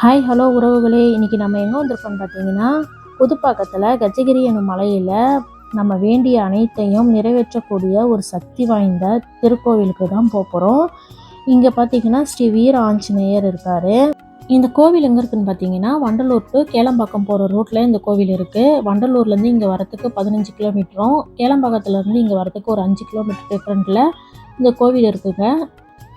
Hi hello உறவுகளே. இன்றைக்கி நம்ம எங்கே வந்திருக்கோம்னு பார்த்தீங்கன்னா புதுப்பாக்கத்தில் கஜகிரி எனும் மலையில் நம்ம வேண்டிய அனைத்தையும் நிறைவேற்றக்கூடிய ஒரு சக்தி வாய்ந்த திருக்கோவிலுக்கு தான் போக போகிறோம் இங்கே பார்த்தீங்கன்னா ஸ்ரீ வீர ஆஞ்சநேயர் இருக்கார். இந்த கோவில் எங்கே இருக்குதுன்னு பார்த்தீங்கன்னா வண்டலூர் டு கேளம்பாக்கம் போகிற ரூட்டில் இந்த கோவில் இருக்குது வண்டலூர்லேருந்து இங்கே வரத்துக்கு பதினஞ்சு கிலோமீட்டரும் கேளம்பாக்கத்துலேருந்து இங்கே வரத்துக்கு ஒரு அஞ்சு கிலோமீட்டர் டிஃப்ரெண்ட்டில் இந்த கோவில் இருக்குங்க.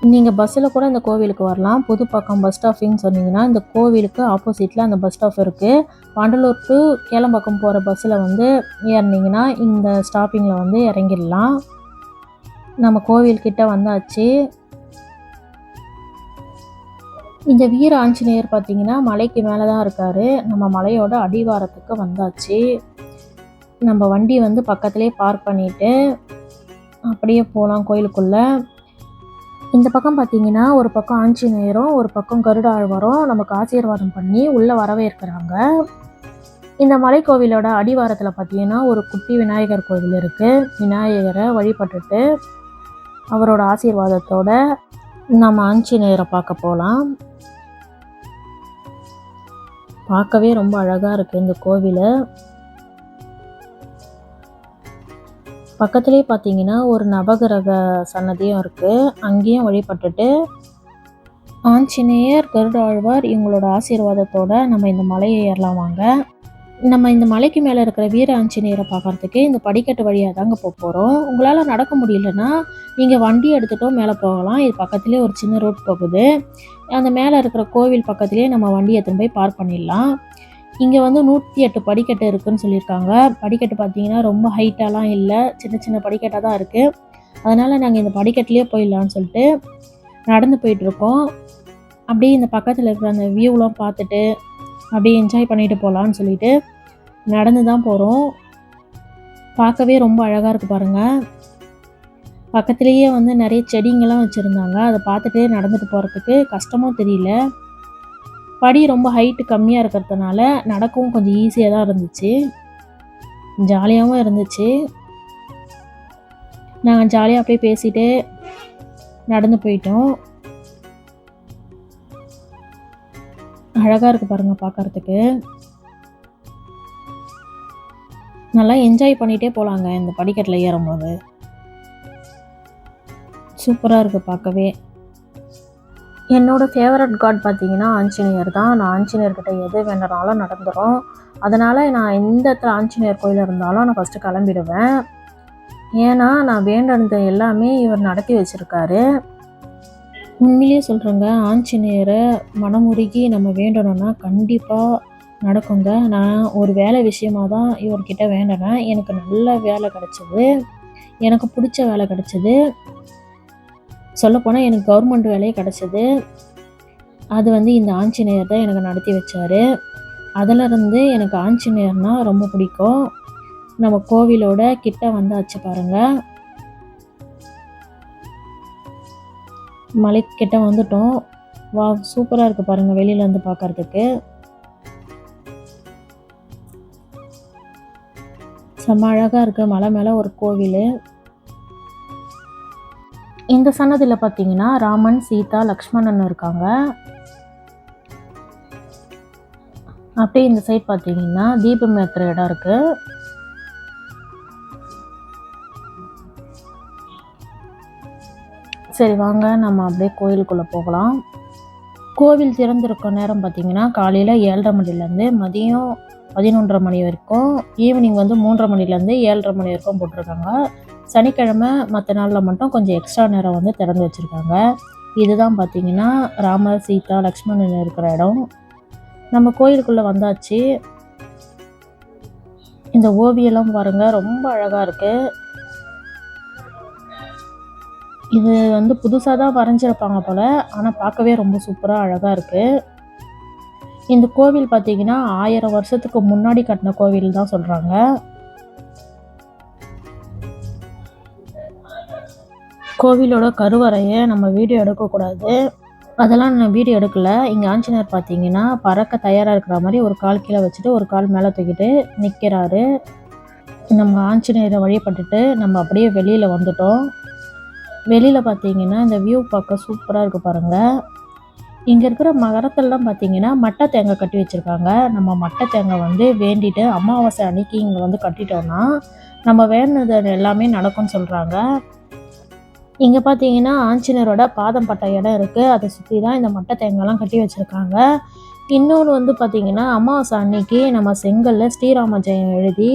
நீங்கள் பஸ்ஸில் கூட இந்த கோவிலுக்கு வரலாம். புதுப்பாக்கம் பஸ் ஸ்டாப்பிங்னு சொன்னீங்கன்னா இந்த கோவிலுக்கு ஆப்போசிட்டில் அந்த பஸ் ஸ்டாப் இருக்குது வண்டலூர் டு கேளம்பாக்கம் போகிற பஸ்ஸில் வந்து ஏறினீங்கன்னா இந்த ஸ்டாப்பிங்கில் வந்து இறங்கிடலாம். நம்ம கோவில்கிட்ட வந்தாச்சு. இந்த வீர ஆஞ்சநேயர் பார்த்தீங்கன்னா மலைக்கு மேலே தான் இருக்கார். நம்ம மலையோட அடிவாரத்துக்கு வந்தாச்சு. நம்ம வண்டி வந்து பக்கத்துலேயே பார்க் பண்ணிவிட்டு அப்படியே போகலாம் கோயிலுக்குள்ளே. இந்த பக்கம் பார்த்தீங்கன்னா ஒரு பக்கம் ஆஞ்சநேயரும் ஒரு பக்கம் கருடாழ்வாரும் நமக்கு ஆசீர்வாதம் பண்ணி உள்ளே வரவேற்கிறாங்க. இந்த மலைக்கோவிலோட அடிவாரத்தில் பார்த்தீங்கன்னா ஒரு குட்டி விநாயகர் கோவில் இருக்குது விநாயகரை வழிபட்டுட்டு அவரோட ஆசீர்வாதத்தோட நம்ம ஆஞ்சநேயரை பார்க்க போகலாம் பார்க்கவே ரொம்ப அழகாக இருக்குது இந்த கோவில். பக்கத்துலேயே பார்த்தீங்கன்னா ஒரு நவகிரக சன்னதியும் இருக்குது அங்கேயும் வழிபட்டுட்டு ஆஞ்சநேயர் கருடாழ்வார் இவங்களோட ஆசீர்வாதத்தோட நம்ம இந்த மலையை ஏறலாம் வாங்க. நம்ம இந்த மலைக்கு மேலே இருக்கிற வீர ஆஞ்சநேயரை பார்க்குறதுக்கு இந்த படிக்கட்டு வழியாக தாங்க போக போகிறோம் உங்களால் நடக்க முடியலன்னா நீங்கள் வண்டி எடுத்துகிட்டோ மேலே போகலாம். இது பக்கத்துலேயே ஒரு சின்ன ரோட் போகுது. அந்த மேலே இருக்கிற கோவில் பக்கத்துலேயே நம்ம வண்டியை எடுத்துன்னு போய் பார்க் பண்ணிடலாம். இங்கே வந்து நூற்றி எட்டு படிக்கட்டு இருக்குன்னு சொல்லியிருக்காங்க. படிக்கட்டு பார்த்தீங்கன்னா ரொம்ப ஹைட்டாலாம் இல்லை. சின்ன சின்ன படிக்கட்டாக தான் இருக்குது அதனால் நாங்கள் இந்த படிக்கட்டுலேயே போயிடலான்னு சொல்லிட்டு நடந்து போயிட்டுருக்கோம். அப்படியே இந்த பக்கத்தில் இருக்கிற அந்த வியூலாம் பார்த்துட்டு அப்படியே என்ஜாய் பண்ணிட்டு போகலான்னு சொல்லிட்டு நடந்து தான் போகிறோம் பார்க்கவே ரொம்ப அழகாக இருக்குது பாருங்கள் பக்கத்துலேயே வந்து நிறைய செடிங்கெல்லாம் வச்சுருந்தாங்க. அதை பார்த்துட்டு நடந்துட்டு போகிறதுக்கு கஷ்டமும் தெரியல. படி ரொம்ப ஹைட்டு கம்மியாக இருக்கிறதுனால நடக்கவும் கொஞ்சம் ஈஸியாக தான் இருந்துச்சு. ஜாலியாகவும் இருந்துச்சு. நாங்கள் ஜாலியாக அப்படியே பேசிட்டு நடந்து போயிட்டோம். அழகாக இருக்குது பாருங்கள் பார்க்கறதுக்கு நல்லா என்ஜாய் பண்ணிகிட்டே போகலாங்க இந்த படிக்கட்டில் ஏறும்போது. சூப்பராக இருக்குது பார்க்கவே என்னோட ஃபேவரட் காட் பார்த்தீங்கன்னா ஆஞ்சநேயர் தான். நான் ஆஞ்சநேயர்கிட்ட எது வேணுனாலும் நடந்துடும் அதனால் நான் எந்த இடத்துல ஆஞ்சநேயர் கோயில் இருந்தாலும் நான் ஃபஸ்ட்டு கிளம்பிடுவேன். ஏன்னா நான் வேண்டினது எல்லாமே இவர் நடத்தி வச்சுருக்காரு. உண்மையிலேயே சொல்கிறேங்க ஆஞ்சநேயரை மனமுருகி நம்ம வேண்டணும்னா கண்டிப்பாக நடக்குங்க. நான் ஒரு வேலை விஷயமாக தான் இவர்கிட்ட வேண்டினேன். எனக்கு நல்ல வேலை கிடச்சிது. எனக்கு பிடிச்ச வேலை கிடச்சிது. சொல்லப்போனால் எனக்கு கவர்மெண்ட் வேலையே கிடச்சிது. அது வந்து இந்த ஆஞ்சநேயர் தான் எனக்கு நடத்தி வச்சார். அதிலிருந்து எனக்கு ஆஞ்சநேயர்னால் ரொம்ப பிடிக்கும். நம்ம கோவிலோட கிட்ட வந்தாச்சு பாருங்கள் மலைக்கிட்ட வந்துட்டோம். வா சூப்பராக இருக்குது பாருங்கள் வெளியிலேருந்து பார்க்கறதுக்கு செம்ம அழகாக இருக்குது மலை மேலே ஒரு கோவில். இந்த சன்னதியில் பார்த்தீங்கன்னா ராமன் சீதா லக்ஷ்மணன் இருக்காங்க. அப்படியே இந்த சைட் பார்த்தீங்கன்னா தீபம் ஏற்றுற இடம் இருக்குது சரி வாங்க. நம்ம அப்படியே கோயிலுக்குள்ளே போகலாம். கோவில் திறந்திருக்க நேரம் பார்த்தீங்கன்னா காலையில் ஏழரை மணிலேருந்து மதியம் பதினொன்றரை மணி வரைக்கும் ஈவினிங் வந்து மூன்றரை மணிலேருந்து ஏழரை மணி வரைக்கும் போட்டிருக்காங்க. சனிக்கிழமை மற்ற நாளில் மட்டும் கொஞ்சம் எக்ஸ்ட்ரா நேரம் வந்து திறந்து வச்சுருக்காங்க. இதுதான் பார்த்தீங்கன்னா ராமர் சீதா லக்ஷ்மணன் இருக்கிற இடம். நம்ம கோயிலுக்குள்ளே வந்தாச்சு. இந்த ஓவியெல்லாம் பாருங்கள் ரொம்ப அழகாக இருக்குது இது வந்து புதுசாக தான் வரைஞ்சிருப்பாங்க போல் ஆனால் பார்க்கவே ரொம்ப சூப்பராக அழகாக இருக்குது இந்த கோவில் பார்த்தீங்கன்னா ஆயிரம் வருஷத்துக்கு முன்னாடி கட்டின கோவில் தான் சொல்கிறாங்க கோவிலோட கருவறையை நம்ம வீடியோ எடுக்கக்கூடாது. அதெல்லாம் நான் வீடியோ எடுக்கல. இங்கே ஆஞ்சநேயர் பார்த்தீங்கன்னா பறக்க தயாராக இருக்கிற மாதிரி ஒரு கால் கீழே வச்சுட்டு ஒரு கால் மேலே தூக்கிட்டு நிற்கிறாரு நம்ம ஆஞ்சநேயரை வழிபட்டுட்டு நம்ம அப்படியே வெளியில் வந்துட்டோம். வெளியில் பார்த்தீங்கன்னா இந்த வியூ பார்க்க சூப்பராக இருக்குது பாருங்கள் இங்கே இருக்கிற மரத்தெல்லாம் பார்த்தீங்கன்னா மட்டை தேங்காய் கட்டி வச்சுருக்காங்க. நம்ம மட்டை தேங்காய் வந்து வேண்டிட்டு அமாவாசை அன்னைக்கு இங்கே வந்து கட்டிட்டோம்னா நம்ம வேணுனது எல்லாமே நடக்கும்னு சொல்கிறாங்க இங்கே பார்த்தீங்கன்னா ஆஞ்சநேயரோட பாதம் பட்ட இடம் இருக்குது அதை சுற்றி தான் இந்த மட்டை தேங்காய்லாம் கட்டி வச்சுருக்காங்க. இன்னொன்று வந்து பார்த்திங்கன்னா அமாவாசை அன்னைக்கு நம்ம செங்கல்ல ஸ்ரீராம ஜெயம் எழுதி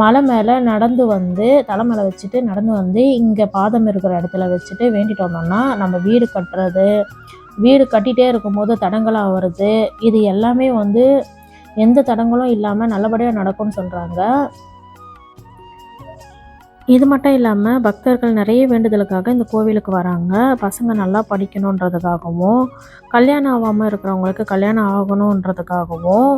மலை மேலே நடந்து வந்து தலை மேலே வச்சுட்டு நடந்து வந்து இங்கே பாதம் இருக்கிற இடத்துல வச்சுட்டு வேண்டிட்டு வந்தோம்னா நம்ம வீடு கட்டுறது வீடு கட்டிகிட்டே இருக்கும்போது தடங்களாக வருது. இது எல்லாமே வந்து எந்த தடங்களும் இல்லாமல் நல்லபடியாக நடக்கும்னு சொல்கிறாங்க இது மட்டும் இல்லாமல் பக்தர்கள் நிறைய வேண்டுதலுக்காக இந்த கோவிலுக்கு வராங்க. பசங்க நல்லா படிக்கணுன்றதுக்காகவும் கல்யாணம் ஆகாமல் இருக்கிறவங்களுக்கு கல்யாணம் ஆகணுன்றதுக்காகவும்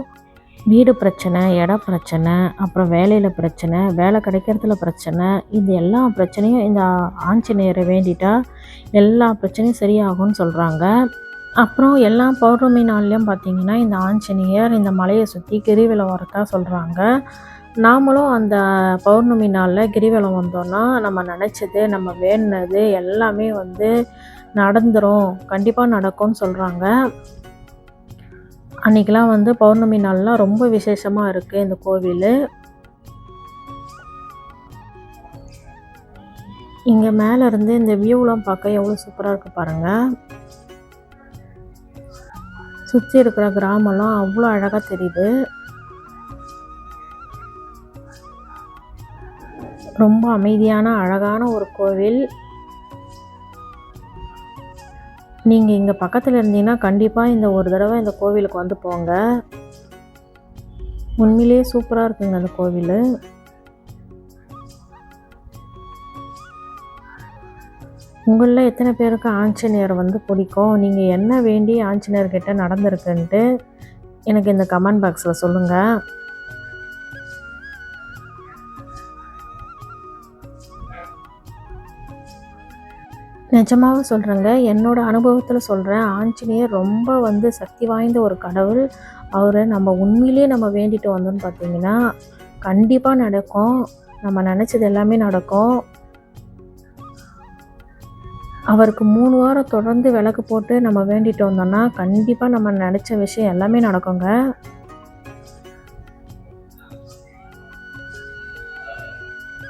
வீடு பிரச்சனை இட பிரச்சனை அப்புறம் வேலையில் பிரச்சனை வேலை கிடைக்கிறதுல பிரச்சனை இது எல்லா பிரச்சனையும் இந்த ஆஞ்சநேயரை வேண்டிட்டா எல்லா பிரச்சனையும் சரியாகும்னு சொல்கிறாங்க அப்புறம் எல்லா பௌர்ணமி நாள்லேயும் பார்த்தீங்கன்னா இந்த ஆஞ்சநேயர் இந்த மலையை சுற்றி கிரிவில வரதா சொல்கிறாங்க நாமளும் அந்த பௌர்ணமி நாளில் கிரிவலம் வந்தோன்னா நம்ம நினச்சது நம்ம வேணுனது எல்லாமே வந்து நடந்துரும். கண்டிப்பாக நடக்கும்னு சொல்கிறாங்க அன்றைக்கெலாம் வந்து பௌர்ணமி நாள்லாம் ரொம்ப விசேஷமாக இருக்குது இந்த கோவில். இங்கே மேலே இருந்து இந்த வியூலாம் பார்க்க எவ்வளோ சூப்பராக இருக்குது பாருங்கள் சுற்றி இருக்கிற கிராமம்லாம் அவ்வளோ அழகாக தெரியுது. ரொம்ப அமைதியான அழகான ஒரு கோவில். நீங்கள் இங்கே பக்கத்தில் இருந்தீங்கன்னா கண்டிப்பாக இந்த ஒரு தடவை இந்த கோவிலுக்கு வந்து போங்க. உண்மையிலேயே சூப்பராக இருக்குங்க அந்த கோவில். உங்களில் எத்தனை பேருக்கு ஆஞ்சநேயர் வந்து பிடிக்கும்? நீங்கள் என்ன வேண்டி ஆஞ்சநேயர்கிட்ட நடந்திருக்குன்ட்டு எனக்கு இந்த கமெண்ட் பாக்ஸில் சொல்லுங்கள் நிஜமாக சொல்கிறேங்க என்னோட அனுபவத்தில் சொல்கிறேன் ஆஞ்சநேயர் ரொம்ப வந்து சக்தி வாய்ந்த ஒரு கடவுள். அவரை நம்ம உண்மையிலேயே நம்ம வேண்டிட்டு வந்தோம்னு பார்த்தீங்கன்னா கண்டிப்பாக நடக்கும். நம்ம நினச்சது எல்லாமே நடக்கும். அவருக்கு மூணு வாரம் தொடர்ந்து விளக்கு போட்டு நம்ம வேண்டிட்டு வந்தோம்னா கண்டிப்பாக நம்ம நினச்ச விஷயம் எல்லாமே நடக்குங்க.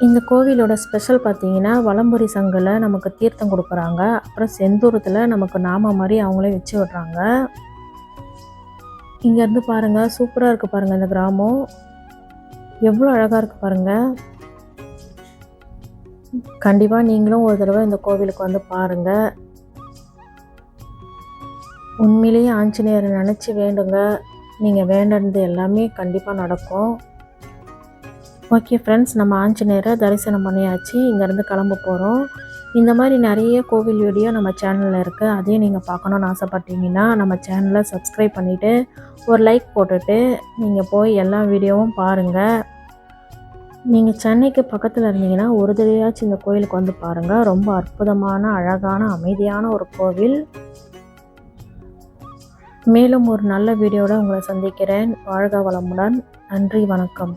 இந்த கோவிலோட ஸ்பெஷல் பார்த்தீங்கன்னா வலம்புரி சங்கில் நமக்கு தீர்த்தம் கொடுக்குறாங்க. அப்புறம் செந்தூரத்தில் நமக்கு நாம மாதிரி அவங்களே வச்சு விடுறாங்க. இங்கேருந்து பாருங்கள் சூப்பராக இருக்குது பாருங்கள் இந்த கிராமம். எவ்வளோ அழகாக இருக்குது பாருங்கள் கண்டிப்பாக நீங்களும் ஒரு தடவை இந்த கோவிலுக்கு வந்து பாருங்கள் உண்மையிலேயே ஆஞ்சநேயரை நினச்சி வேண்டுங்க. நீங்கள் வேண்டது எல்லாமே கண்டிப்பாக நடக்கும். ஓகே ஃப்ரெண்ட்ஸ் நம்ம ஆஞ்சநேயரை தரிசனம் பண்ணியாச்சு. இங்கேருந்து கிளம்ப போகிறோம் இந்த மாதிரி நிறைய கோவில் வீடியோ நம்ம சேனலில் இருக்குது அதையும் நீங்கள் பார்க்கணுன்னு ஆசைப்பட்டீங்கன்னா நம்ம சேனலை சப்ஸ்கிரைப் பண்ணிவிட்டு ஒரு லைக் போட்டுட்டு நீங்கள் போய் எல்லா வீடியோவும் பாருங்கள் நீங்கள் சென்னைக்கு பக்கத்தில் இருந்தீங்கன்னா ஒரு தடவையாச்சும் இந்த கோயிலுக்கு வந்து பாருங்கள் ரொம்ப அற்புதமான அழகான அமைதியான ஒரு கோவில். மேலும் ஒரு நல்ல வீடியோட உங்களை சந்திக்கிறேன். வாழ்க வளமுடன். நன்றி வணக்கம்.